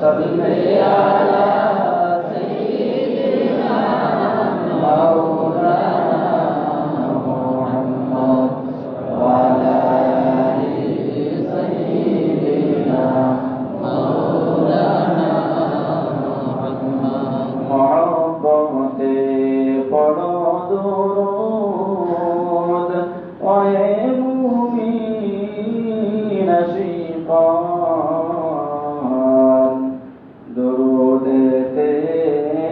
فبما على سيدنا مولانا محمد وعلى آله سيدنا مولانا محمد معظمة قرى درود وعلمه نشيطا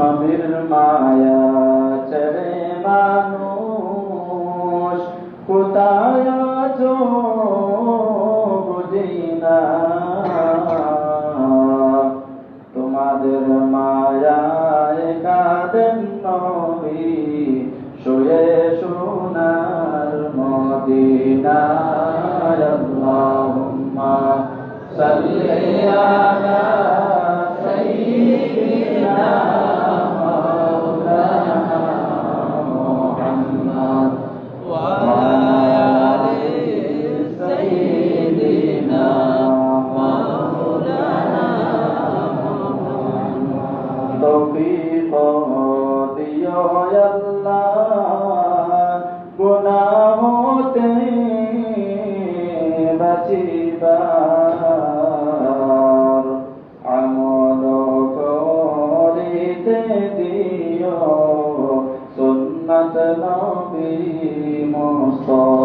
নবীর মায়া ছেড়ে মানুষ। কোথায় আছো বুঝি না। তোমাদের মায়ায় কাঁদেন নবী, শুয়ে সোনার সাল্লি আলা হয় আল্লাহ গুনা হতে বাঁচিবার আমল করিতে দিও। সুন্নত নবী মোস্তফা